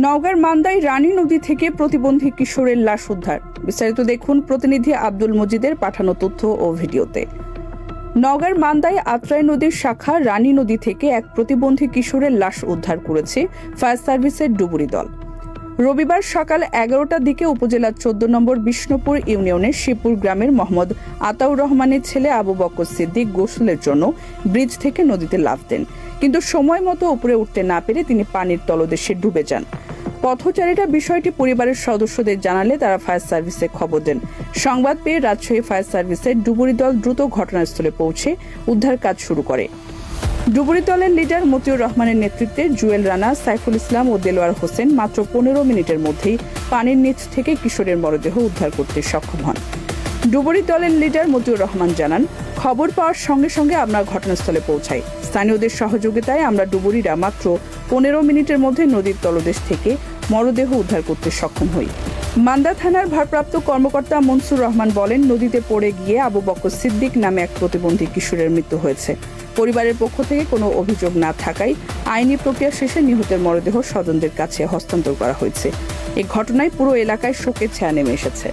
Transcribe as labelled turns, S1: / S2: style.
S1: নওগাঁর মান্দাই রানী নদী থেকে প্রতিবন্ধী কিশোরের লাশ উদ্ধার। বিস্তারিত দেখুন প্রতিনিধি আব্দুল মজিদের পাঠানো তথ্য ও ভিডিওতে। নগর মান্দাই আত্রাই নদীর শাখা রানী নদী থেকে এক প্রতিবন্ধী কিশোরের লাশ উদ্ধার করেছে ফায়ার সার্ভিসের ডুবুরি দল। রবিবার সকাল এগারোটার দিকে উপজেলার চোদ্দ নম্বর বিষ্ণুপুর ইউনিয়নের শিবপুর গ্রামের মোহাম্মদ আতাউর রহমানের ছেলে আবু বকর সিদ্দিক গোসলের জন্য ব্রিজ থেকে নদীতে লাফ দেন। কিন্তু সময় মতো উপরে উঠতে না পেরে তিনি পানির তলদেশে ডুবে যান। পথচারীরা বিষয়টি পরিবারের সদস্যদের জানালে তারা ফায়ার সার্ভিসে খবর দেন। সংবাদ পেয়ে রাজশাহী ফায়ার সার্ভিসের ডুবুরি দল দ্রুত ঘটনাস্থলে পৌঁছে উদ্ধার কাজ শুরু করে। ডুবুরি দলের লিডার মতিউর রহমানের নেতৃত্বে জুয়েল রানা, সাইফুল ইসলাম ও দেলোয়ার হোসেন মাত্র পনেরো মিনিটের মধ্যেই পানির নিচ থেকে কিশোরের মরদেহ উদ্ধার করতে সক্ষম হন। ডুবুরি দলের লিডার মতিউর রহমান জানান, খবর পাওয়ার সঙ্গে সঙ্গে আমরা ঘটনাস্থলে পৌঁছাই। স্থানীয়দের সহযোগিতায় আমরা ডুবুরিরা মাত্র পনেরো মিনিটের মধ্যে নদীর তলদেশ থেকে মরদেহ উদ্ধার করতে সক্ষম হই। মান্দা থানার ভারপ্রাপ্ত কর্মকর্তা মনসুর রহমান বলেন, নদীতে পড়ে গিয়ে আবু বকর সিদ্দিক নামে এক প্রতিবন্ধী কিশোরের মৃত্যু হয়েছে। পরিবারের পক্ষ থেকে কোনো অভিযোগ না থাকায় আইনি প্রক্রিয়া শেষে নিহতের মরদেহ স্বজনদের কাছে হস্তান্তর করা হয়েছে। এ ঘটনায় পুরো এলাকায় শোকের ছায়া নেমে এসেছে।